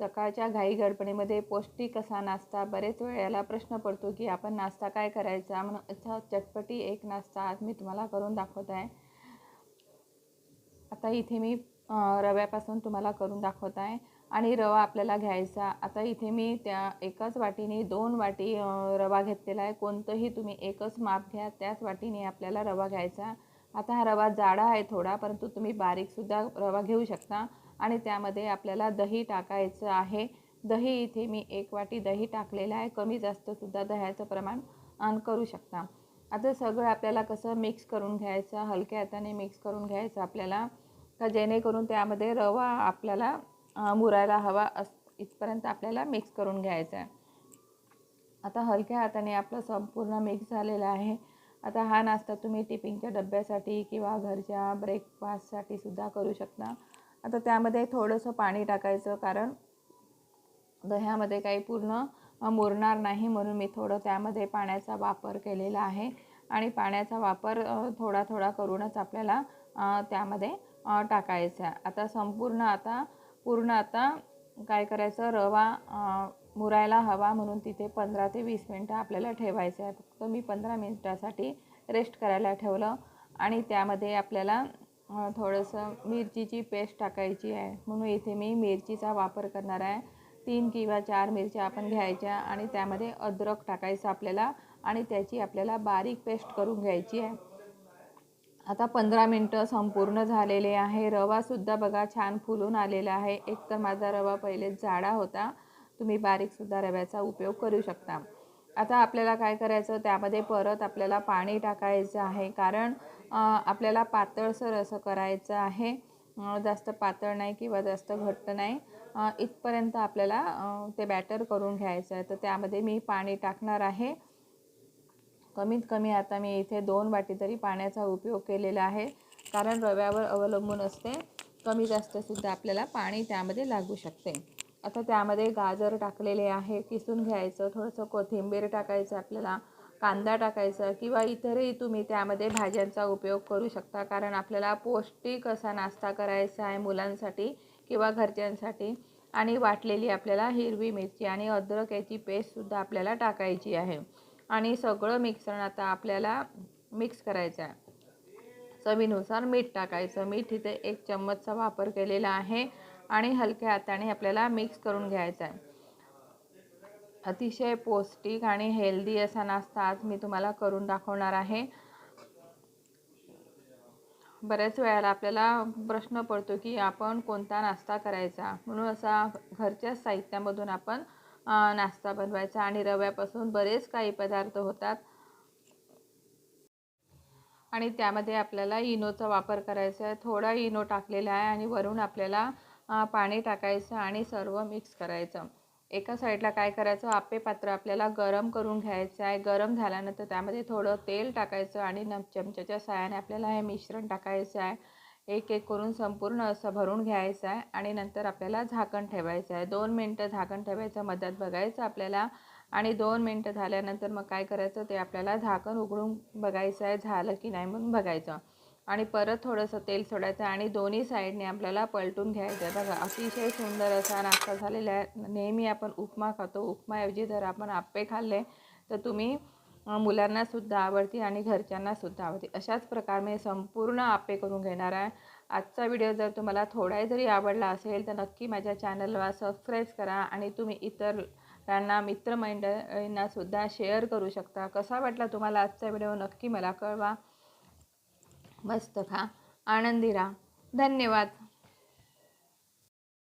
सकाळच्या घाई गडबडीमध्ये पौष्टिक असा नाश्ता बरेच वेळेला प्रश्न पडतो की आपण नाश्ता काय करायचा? म्हणून असा चटपटी एक नाश्ता आज मी तुम्हाला करून दाखवत आहे. आता इथे मी रव्यापासून तुम्हाला करून दाखवत आहे. आणि रवा आपल्याला घ्यायचा. आता इथे मी त्या एकाच वाटीने दोन वाटी रवा घेतलेला आहे. कोणतंही तुम्ही एकच माप घ्या त्याच वाटीने आपल्याला रवा घ्यायचा. आता हा रवा जाडा आहे थोडा परंतु तुम्ही बारीकसुद्धा रवा घेऊ शकता. आणि त्यामध्ये आपल्याला दही टाकायचं आहे. दही इथे मी एक वाटी दही टाकलेलं आहे. कमी जास्तसुद्धा दह्याचं प्रमाण करू शकता. आता सगळं आपल्याला कसं मिक्स करून घ्यायचं हलक्या हाताने मिक्स करून घ्यायचं आपल्याला का जेणेकरून त्यामध्ये रवा आपल्याला मुरायला हवा अस इथपर्यंत आपल्याला मिक्स करून घ्यायचं आहे. आता हलक्या हाताने आपलं संपूर्ण मिक्स झालेलं आहे. आता हा नाश्ता तुम्ही टिफिनच्या डब्यासाठी किंवा घरच्या ब्रेकफास्टसाठी सुद्धा करू शकता. आता त्यामध्ये थोडंसं पाणी टाकायचं कारण दह्यामध्ये काही पूर्ण मुरणार नाही म्हणून मी थोडं त्यामध्ये पाण्याचा वापर केलेला आहे. आणि पाण्याचा वापर थोडा थोडा करूनच आपल्याला त्यामध्ये टाकायचा आहे. आता संपूर्ण आता पूर्ण आता काय करायचं रवा मुरायला हवा म्हणून तिथे पंधरा ते वीस मिनटं आपल्याला ठेवायचं आहे. फक्त मी पंधरा मिनटासाठी रेस्ट करायला ठेवलं. आणि त्यामध्ये आपल्याला थोडंसं मिरचीची पेस्ट टाकायची आहे. म्हणून इथे मी मिरचीचा वापर करणार आहे. तीन किंवा चार मिरच्या आपण घ्यायच्या आणि त्यामध्ये अद्रक टाकायचं आपल्याला आणि त्याची आपल्याला बारीक पेस्ट करून घ्यायची आहे. आता पंधरा मिनटं संपूर्ण झालेले आहे. रवासुद्धा बघा छान फुलून आलेला आहे. एक तर माझा रवा पहिले जाडा होता. तुम्ही बारीकसुद्धा रव्याचा उपयोग करू शकता. आता आपल्याला काय करायचं? त्यामध्ये परत आपल्याला पाणी टाकायचं आहे. कारण आपल्याला पातळसर असं करायचं आहे. जास्त पातळ नाही किंवा जास्त घट्ट नाही. इथपर्यंत आपल्याला ते बॅटर करून घ्यायचं आहे. तर त्यामध्ये मी पाणी टाकणार आहे. कमीत कमी आता मी इथे दोन वाटी तरी पाण्याचा उपयोग केलेला आहे. कारण रव्यावर अवलंबून असते. कमी जास्तसुद्धा आपल्याला पाणी त्यामध्ये लागू शकते. आता त्यामध्ये गाजर टाकलेले आहे किसून घ्यायचं थोडंसं कोथिंबीर टाकायचं आपल्याला कांदा टाकायचा किंवा इतरही तुम्ही त्यामध्ये भाज्यांचा उपयोग करू शकता. कारण आपल्याला पौष्टिक असा नाश्ता करायचा आहे मुलांसाठी किंवा घरच्यांसाठी. आणि वाटलेली आपल्याला हिरवी मिरची आणि अद्रक याची पेस्टसुद्धा आपल्याला टाकायची आहे. आणि सगळं मिक्सर आता आपल्याला मिक्स करायचं आहे. चवीनुसार मीठ टाकायचं. मीठ इथे एक चम्मचचा वापर केलेला आहे. आणि हलक्या हाताने आपल्याला मिक्स करून घ्यायचा आहे. अतिशय पौष्टिक आणि हेल्दी असा नाश्ता आज मी तुम्हाला करून दाखवणार आहे. बऱ्याच वेळेला आपल्याला प्रश्न पडतो की आपण कोणता नाश्ता करायचा? म्हणून असा घरच्याच साहित्यामधून आपण नाश्ता बनवायचा आणि रव्यापासून बरेच काही पदार्थ होतात. आणि त्यामध्ये आपल्याला इनोचा वापर करायचा आहे. थोडा इनो टाकलेला आहे आणि वरून आपल्याला पाणी टाकायचं आणि सर्व मिक्स करायचं. एका साईडला काय करायचं? आप्पे पात्र आपल्याला गरम करून घ्यायचं आहे. गरम झाल्यानंतर त्यामध्ये थोडं तेल टाकायचं आणि न चमच्याच्या साहाय्याने आपल्याला हे मिश्रण टाकायचं आहे. एक एक करून संपूर्ण असं भरून घ्यायचं आहे आणि नंतर आपल्याला झाकण ठेवायचं आहे. दोन मिनटं झाकण ठेवायचं मध्यात बघायचं आपल्याला आणि दोन मिनटं झाल्यानंतर मग काय करायचं? ते आपल्याला झाकण उघडून बघायचं आहे. झालं की नाही म्हणून बघायचं. आणि परत थोडंसं तेल सोडायचं आणि दोन्ही साईडने आपल्याला पलटून घ्यायचं आहे. बघा अतिशय सुंदर असा नाश्ता झालेला आहे. नेहमी आपण उपमा खातो. उपमाऐवजी जर आपण आप्पे खाल्ले तर तुम्ही मुलांनासुद्धा आवडते आणि घरच्यांनासुद्धा आवडते. अशाच प्रकारे मी संपूर्ण आप्पे करून घेणार आहे. आजचा व्हिडिओ जर तुम्हाला थोडाही जरी आवडला असेल तर नक्की माझ्या चॅनलला सबस्क्राईब करा आणि तुम्ही इतर त्यांना मित्रमंडळींनासुद्धा शेअर करू शकता. कसा वाटला तुम्हाला आजचा व्हिडिओ? नक्की मला कळवा. मस्त खा आनंदी राहा धन्यवाद.